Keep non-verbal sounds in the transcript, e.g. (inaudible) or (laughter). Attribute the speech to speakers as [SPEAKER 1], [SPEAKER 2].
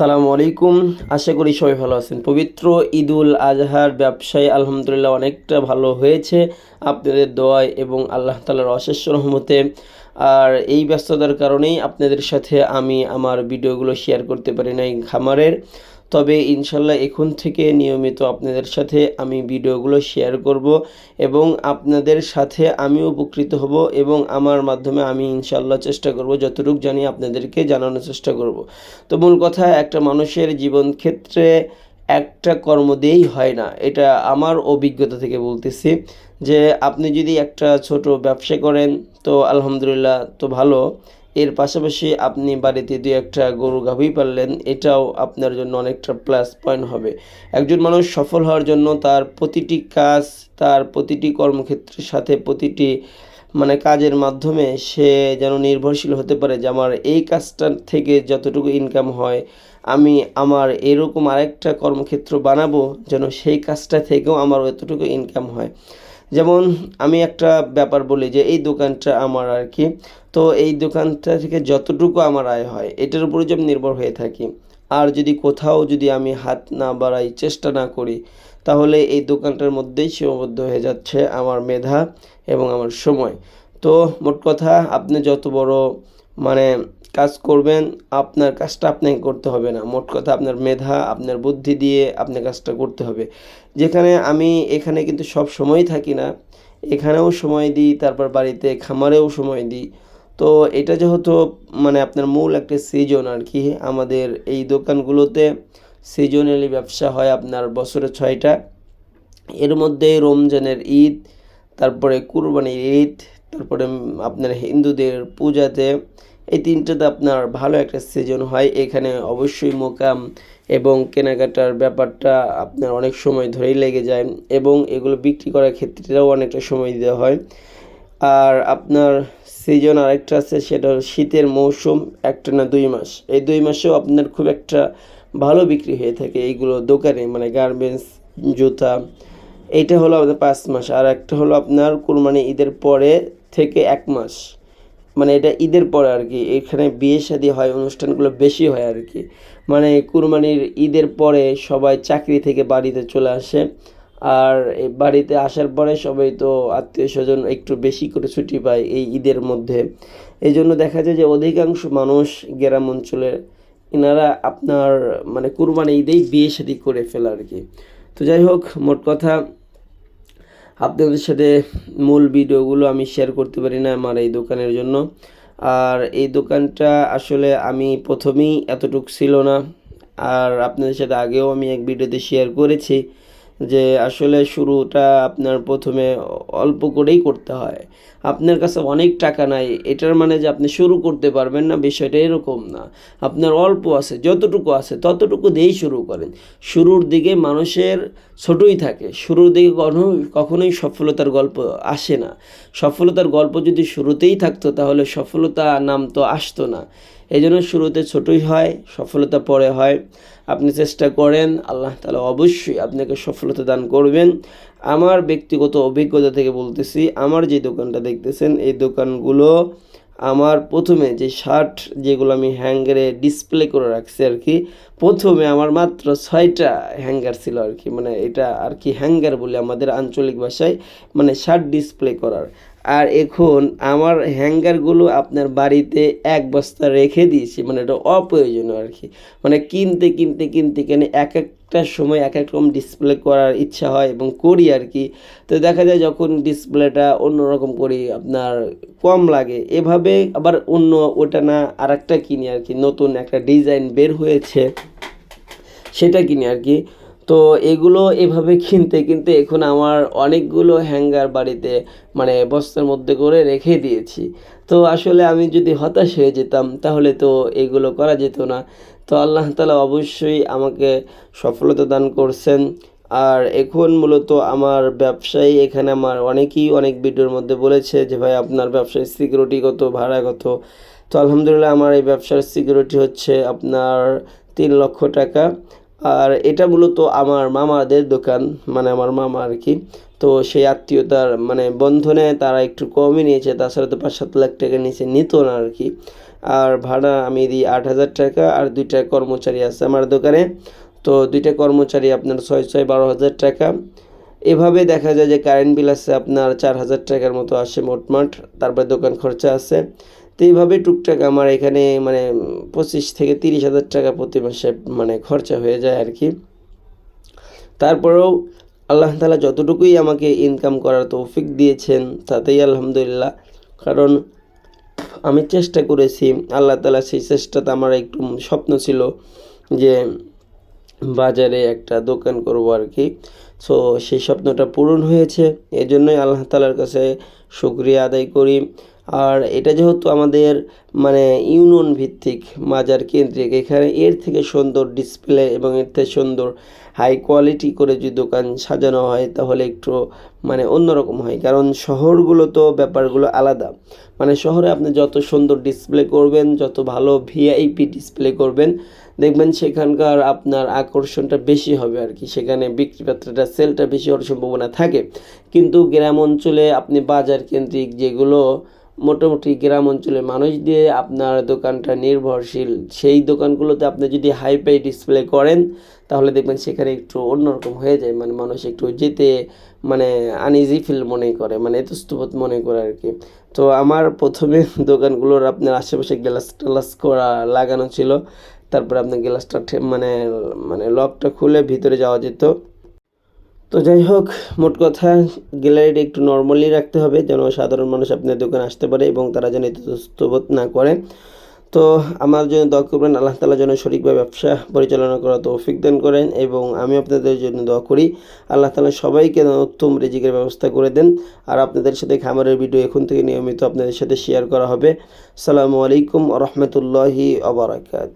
[SPEAKER 1] সালামু আলাইকুম। আশা করি সবাই ভালো আছেন। পবিত্র ঈদুল আজহার ব্যবসায় আলহামদুলিল্লাহ অনেকটা ভালো হয়েছে আপনাদের দোয়ায় এবং আল্লাহ তালার অশেষ রহমতে। আর এই ব্যস্ততার কারণেই আপনাদের সাথে আমি আমার ভিডিওগুলো শেয়ার করতে পারি নাই খামারের। তবে ইনশাল্লাহ এখন থেকে নিয়মিত আপনাদের সাথে আমি ভিডিওগুলো শেয়ার করব এবং আপনাদের সাথে আমি উপকৃত হব এবং আমার মাধ্যমে আমি ইনশাল্লাহ চেষ্টা করব যতটুকু জানি আপনাদেরকে জানানোর চেষ্টা করব। তো মূল কথা, একটা মানুষের জীবন ক্ষেত্রে একটা কর্ম দিয়েই হয় না। এটা আমার অভিজ্ঞতা থেকে বলতেছি যে, আপনি যদি একটা ছোট ব্যবসা করেন, তো আলহামদুলিল্লাহ তো ভালো। এর পাশাপাশি আপনি বাড়িতে দুই একটা গরু গাভী পারলেন এটাও আপনার জন্য অনেকটা প্লাস পয়েন্ট হবে। একজন মানুষ সফল হওয়ার জন্য তার প্রতিটি কাজ, তার প্রতিটি কর্মক্ষেত্রের সাথে প্রতিটি মানে কাজের মাধ্যমে সে যেন নির্ভরশীল হতে পারে যে, আমার এই কাজটার থেকে যতটুকু ইনকাম হয় আমি আমার এরকম আরেকটা কর্মক্ষেত্র বানাবো যেন সেই কাজটা থেকেও আমার এতটুকু ইনকাম হয়। যেমন আমি একটা ব্যাপার বলি যে, এই দোকানটা আমার আর কি। তো এই দোকানটা থেকে যতটুকু আমার আয় হয়, এটার উপরে যদি আমি নির্ভর হয়ে থাকি। আর যদি কোথাও যদি আমি হাত না বাড়াই, চেষ্টা না করি, তাহলে এই দোকানটার মধ্যেই সীমাবদ্ধ হয়ে যাচ্ছে আমার মেধা এবং আমার সময়। তো মোট কথা, আপনি যত বড় মানে কাজ করবেন, আপনার কাজটা আপনাকে করতে হবে না। মোট কথা আপনার মেধা, আপনার বুদ্ধি দিয়ে আপনার কাজটা করতে হবে। যেখানে আমি, এখানে কিন্তু সব সময় থাকি না। এখানেও সময় দিই, তারপর বাড়িতে খামারেও সময় দিই। তো এটা যেহেতু মানে আপনার মূল একটা সিজন আর কি, আমাদের এই দোকানগুলোতে সিজনালি ব্যবসা হয় আপনার বছরে ছয়টা। এর মধ্যে রমজানের ঈদ, তারপরে কুরবানির ঈদ, তারপরে আপনার হিন্দুদের পূজাতে এই তিনটাতে আপনার ভালো একটা সিজন হয়। এখানে অবশ্যই মোকাম এবং কেনাকাটার ব্যাপারটা আপনার অনেক সময় ধরেই লেগে যায় এবং এগুলো বিক্রি করার ক্ষেত্রেও অনেকটা সময় দেওয়া হয়। আর আপনার সিজন আরেকটা আছে, সেটা শীতের মৌসুম, একটা না দুই মাস। এই দুই মাসেও আপনার খুব একটা ভালো বিক্রি হয়ে থাকে এইগুলো দোকানে মানে গার্মেন্টস জুতা। এইটা হলো আমাদের পাঁচ মাস। আর একটা হলো আপনার কুরবানি ঈদের পরে থেকে এক মাস। মানে এটা ঈদের পরে আর কি এখানে বিয়ে শাদী হয়, অনুষ্ঠানগুলো বেশি হয় আর কি মানে কুরবানির ঈদের পরে সবাই চাকরি থেকে বাড়িতে চলে আসে। আর বাড়িতে আসার পরে সবাই তো আত্মীয় স্বজন একটু বেশি করে ছুটি পায় এই ঈদের মধ্যে। এই জন্য দেখা যায় যে অধিকাংশ মানুষ গ্রাম অঞ্চলে এনারা আপনার মানে কুরবানি ঈদেই বিয়ে শাদী করে ফেলে আর কি তো যাই হোক, মোট কথা আপনাদের সাথে মূল ভিডিওগুলো আমি শেয়ার করতে পারি না আমার এই দোকানের জন্য। আর এই দোকানটা আসলে আমি প্রথমেই এতটুক ছিল না। আর আপনাদের সাথে আগেও আমি এক ভিডিওতে শেয়ার করেছি। যে আসলে শুরুটা আপনার প্রথমে অল্প করেই করতে হয়। আপনার কাছে অনেক টাকা নাই, এটার মানে যে আপনি শুরু করতে পারবেন না, বিষয়টা এরকম না। আপনার অল্প আছে, যতটুকু আছে, ততটুকু দিয়েই শুরু করেন। শুরুর দিকে মানুষের ছোটই থাকে, শুরুর দিকে কখনো, কখনোই সফলতার গল্প আসে না। সফলতার গল্প যদি শুরুতেই থাকতো, তাহলে সফলতা নাম তো আসতো না। এই জন্য শুরুতে ছোটই হয়, সফলতা পরে হয়। আপনি চেষ্টা করেন, আল্লাহ তালা অবশ্যই আপনাকে সফলতা দান করবেন। আমার ব্যক্তিগত অভিজ্ঞতা থেকে বলতেছি, আমার যে দোকানটা দেখতেছেন, এই দোকানগুলো আমার প্রথমে যে শার্ট যেগুলো আমি হ্যাঙ্গারে ডিসপ্লে করে রাখছি আর কি প্রথমে আমার মাত্র ছয়টা হ্যাঙ্গার ছিল আর কি মানে এটা আর কি হ্যাঙ্গার বলে আমাদের আঞ্চলিক ভাষায় মানে শার্ট ডিসপ্লে করার। আর এখন আমার হ্যাঙ্গারগুলো আপনার বাড়িতে এক বস্তা রেখে দিয়েছি মানে এটা অপ্রয়োজনীয় আর কি। মানে কিনতে কিনতে কিনতে, কেন এক একটা সময় এক এক রকম ডিসপ্লে করার ইচ্ছা হয় এবং করি আর কি। তো দেখা যায় যখন ডিসপ্লেটা অন্যরকম করি, আপনার কম লাগে। এভাবে আবার অন্য ওটা না আর একটা কিনি আর কি। নতুন একটা ডিজাইন বের হয়েছে, সেটা কিনি আর কি। তো এগুলো এভাবে কিনতে কিনতে এখন আমার অনেকগুলো হ্যাঙ্গার বাড়িতে মানে বস্তার মধ্যে করে রেখে দিয়েছি। তো আসলে আমি যদি হতাশ হয়ে যেতাম, তাহলে তো এগুলো করা যেত না। তো আল্লাহ তালা অবশ্যই আমাকে সফলতা দান করছেন। আর এখন মূলত আমার ব্যবসায়ী এখানে আমার অনেকেই অনেক ভিডিওর মধ্যে বলেছে যে, ভাই, আপনার ব্যবসায় সিকিউরিটি কত, ভাড়া কত? তো আলহামদুলিল্লাহ আমার এই ব্যবসার সিকিউরিটি হচ্ছে আপনার তিন লক্ষ টাকা। আর এটা মূলত আমার মামাদের দোকান মানে আমার মামা আর কি। তো সেই আত্মীয়তার মানে বন্ধনে তারা একটু কমই নিয়েছে, তাছাড়া তো পাঁচ সাত লাখ টাকা নিচে নিত না আর কি। আর ভাড়া আমি দিই আট হাজার টাকা, আর দুইটা কর্মচারী আছে আমার দোকানে। তো দুইটা কর্মচারী আপনার ছয় ছয়, বারো হাজার টাকা। এভাবে দেখা যায় যে কারেন্ট বিল আছে আপনার চার হাজার টাকার মতো আসে মোটমাট, তারপরে দোকান খরচা আছে। তো এইভাবে টুকটাক আমার এখানে মানে পঁচিশ থেকে তিরিশ হাজার টাকা প্রতি মাসে মানে খরচা হয়ে যায় আর কি। তারপরেও আল্লাহ তালা যতটুকুই আমাকে ইনকাম করার তৌফিক দিয়েছেন তাতেই আলহামদুলিল্লাহ। কারণ আমি চেষ্টা করেছি, আল্লাহ তালা সেই চেষ্টাতে আমার একটু স্বপ্ন ছিল যে বাজারে একটা দোকান করব আর কি। সো সেই স্বপ্নটা পূরণ হয়েছে, এজন্যই জন্যই আল্লাহ তালার কাছে শুক্রিয়া আদায় করি। আর এটা যেহেতু আমাদের মানে ইউনিয়ন ভিত্তিক মাজার কেন্দ্রিক, এখানে এর থেকে সুন্দর ডিসপ্লে এবং এর থেকে সুন্দর হাই কোয়ালিটি করে যদি দোকান সাজানো হয়, তাহলে একটু মানে অন্যরকম হয়। কারণ শহরগুলো তো ব্যাপারগুলো আলাদা। মানে শহরে আপনি যত সুন্দর ডিসপ্লে করবেন, যত ভালো ভিআইপি ডিসপ্লে করবেন, দেখবেন সেখানকার আপনার আকর্ষণটা বেশি হবে আর কি। সেখানে বিক্রিপাত্রটা সেলটা বেশি হওয়ার সম্ভাবনা থাকে। কিন্তু গ্রাম অঞ্চলে আপনি বাজার কেন্দ্রিক যেগুলো মোটামুটি গ্রাম অঞ্চলের মানুষ দিয়ে আপনার দোকানটা নির্ভরশীল, সেই দোকানগুলোতে আপনি যদি হাইপাই ডিসপ্লে করেন, তাহলে দেখবেন সেখানে একটু অন্যরকম হয়ে যায়। মানে মানুষ একটু যেতে মানে আনইজি ফিল মনে করে মানে এতস্তবোধ মনে করে আর কি। তো আমার প্রথমে (laughs) দোকানগুলোর আপনার আশেপাশে গ্লাস টালাস করা লাগানো ছিল। তারপরে আপনার গ্লাসটা মানে মানে লকটা খুলে ভিতরে যাওয়া যেত। তো যাই হোক, মোট কথা গ্যালারিটা একটু নর্মালি রাখতে হবে যেন সাধারণ মানুষ আপনার দোকানে আসতে পারে এবং তারা যেন ইতস্তবোধ না করে। তো আমার জন্য দোয়া করবেন, আল্লাহ তালা যেন সঠিকভাবে ব্যবসা পরিচালনা করা তৌফিক দান করেন এবং আমি আপনাদের জন্য দোয়া করি, আল্লাহ তালা সবাইকে উত্তম রেজিকের ব্যবস্থা করে দেন। আর আপনাদের সাথে খামারের ভিডিও এখন থেকে নিয়মিত আপনাদের সাথে শেয়ার করা হবে। সালামু আলাইকুম রহমতুল্লাহি আবরাকাত